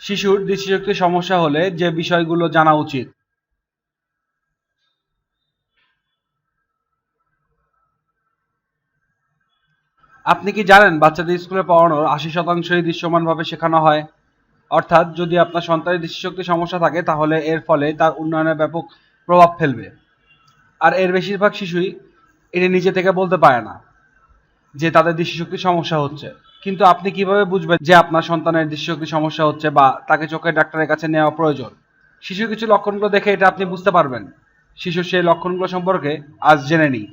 শিশুর দৃষ্টিশক্তির সমস্যা হলে যে বিষয়গুলো জানা উচিত। আপনি কি জানেন বাচ্চাদের স্কুলে পড়ানোর আশি শতাংশই দৃশ্যমানভাবে শেখানো হয়? অর্থাৎ যদি আপনার সন্তানের দৃষ্টিশক্তি সমস্যা থাকে, তাহলে এর ফলে তার উন্নয়নে ব্যাপক প্রভাব ফেলবে। আর এর বেশিরভাগ শিশুই এটি নিজে থেকে বলতে পারে না যে তাদের দৃষ্টিশক্তির সমস্যা হচ্ছে। কিন্তু আপনি কীভাবে বুঝবেন যে আপনার সন্তানের দৃষ্টিশক্তির সমস্যা হচ্ছে বা তাকে চোখের ডাক্তারের কাছে নেওয়া প্রয়োজন? শিশুর কিছু লক্ষণগুলো দেখে এটা আপনি বুঝতে পারবেন। শিশুর সেই লক্ষণগুলো সম্পর্কে আজ জেনে নিই।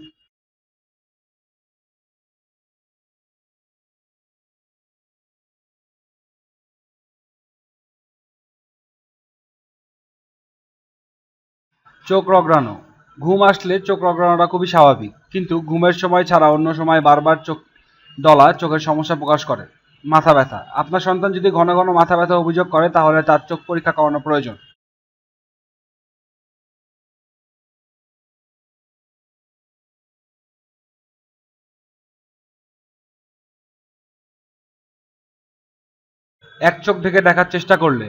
চোখ রগড়ানো। ঘুম আসলে চোখ রগড়ানোটা খুবই স্বাভাবিক। কিন্তু ঘুমের সময় ছাড়া অন্য সময় বারবার চোখ ডলা চোখের সমস্যা প্রকাশ করে। মাথা ব্যথা। আপনার সন্তান যদি ঘন ঘন মাথা ব্যথা অভিযোগ করে, তাহলে তার চোখ পরীক্ষা করানো প্রয়োজন। এক চোখ ঢেকে দেখার চেষ্টা করলে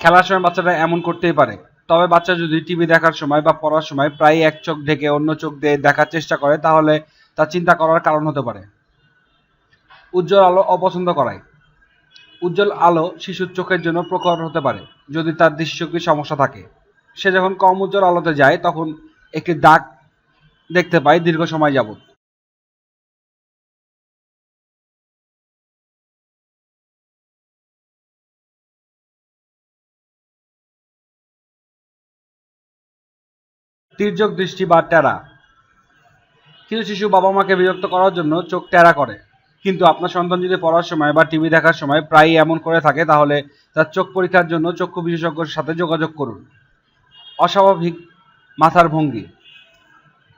খেলার সময় বাচ্চাটা এমন করতেই পারে। তবে বাচ্চা যদি টিভি দেখার সময় বা পড়ার সময় প্রায় এক চোখ ঢেকে অন্য চোখ দিয়ে দেখার চেষ্টা করে, তাহলে তা চিন্তা করার কারণ হতে পারে। উজ্জ্বল আলো অপছন্দ করায়। উজ্জ্বল আলো শিশুর চোখের জন্য প্রখর হতে পারে, যদি তার দৃষ্টিশক্তির সমস্যা থাকে। সে যখন কম উজ্জ্বল আলোতে যায়, তখন একটি দাগ দেখতে পায় দীর্ঘ সময় যাবত তির্যক দৃষ্টি বা টেরা। কিছু শিশু বাবা মাকে বিরক্ত করার জন্য চোখ টেরা করে। কিন্তু আপনার সন্তান যদি পড়ার সময় বা টিভি দেখার সময় প্রায়ই এমন করে থাকে, তাহলে তার চোখ পরীক্ষার জন্য চক্ষু বিশেষজ্ঞের সাথে যোগাযোগ করুন। অস্বাভাবিক মাথার ভঙ্গি।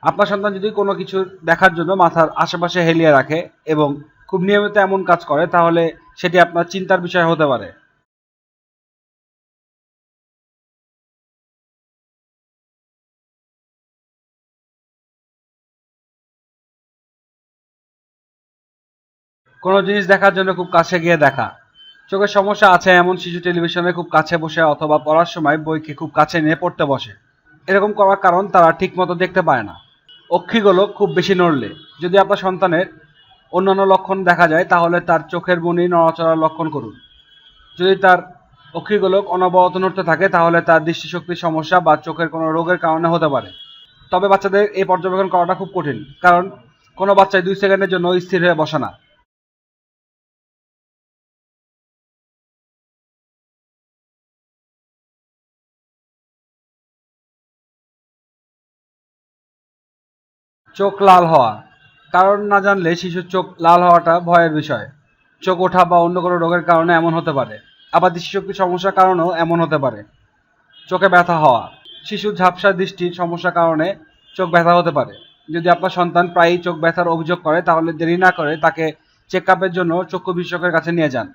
আপনার সন্তান যদি কোনো কিছু দেখার জন্য মাথার আশেপাশে হেলিয়ে রাখে এবং খুব নিয়মিত এমন কাজ করে, তাহলে সেটি আপনার চিন্তার বিষয় হতে পারে। কোনো জিনিস দেখার জন্য খুব কাছে গিয়ে দেখা। চোখের সমস্যা আছে এমন শিশু টেলিভিশনে খুব কাছে বসে অথবা পড়ার সময় বইকে খুব কাছে নিয়ে পড়তে বসে। এরকম করার কারণ তারা ঠিকমতো দেখতে পায় না। অক্ষিগুলো খুব বেশি নড়লে। যদি আপনার সন্তানের অন্যান্য লক্ষণ দেখা যায়, তাহলে তার চোখের বনি নড়াচড়ার লক্ষণ করুন। যদি তার অক্ষিগোলক অনবরত নড়তে থাকে, তাহলে তার দৃষ্টিশক্তির সমস্যা বা চোখের কোনো রোগের কারণে হতে পারে। তবে বাচ্চাদের এই পর্যবেক্ষণ করাটা খুব কঠিন, কারণ কোনো বাচ্চাই দুই সেকেন্ডের জন্য স্থির হয়ে বসে না। চোখ লাল হওয়া। কারণ না জানলে শিশুর চোখ লাল হওয়াটা ভয়ের বিষয়। চোখ ওঠা বা অন্য কোনো রোগের কারণে এমন হতে পারে। আবার দৃষ্টিশক্তির সমস্যার কারণেও এমন হতে পারে। চোখে ব্যথা হওয়া। শিশুর ঝাপসা দৃষ্টির সমস্যার কারণে চোখ ব্যথা হতে পারে। যদি আপনার সন্তান প্রায়ই চোখ ব্যথার অভিযোগ করে, তাহলে দেরি না করে তাকে চেক আপের জন্য চক্ষু বিশেষজ্ঞের কাছে নিয়ে যান।